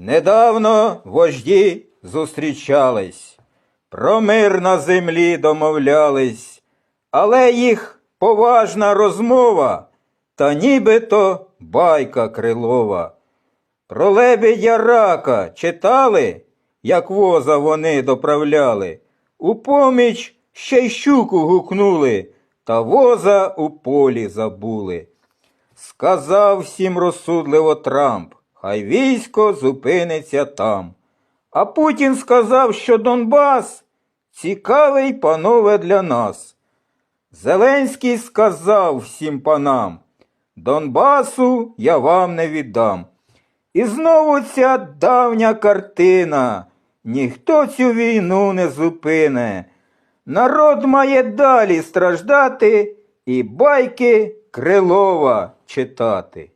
Недавно вожді зустрічались, про мир на землі домовлялись, але їх поважна розмова, та нібито байка крилова. Про лебедя рака читали, як воза вони доправляли, у поміч ще й щуку гукнули, та воза у полі забули. Сказав всім розсудливо Трамп, хай військо зупиниться там. А Путін сказав, що Донбас цікавий, панове, для нас. Зеленський сказав всім панам, Донбасу я вам не віддам. І знову ця давня картина, ніхто цю війну не зупине. Народ має далі страждати і байки Крилова читати.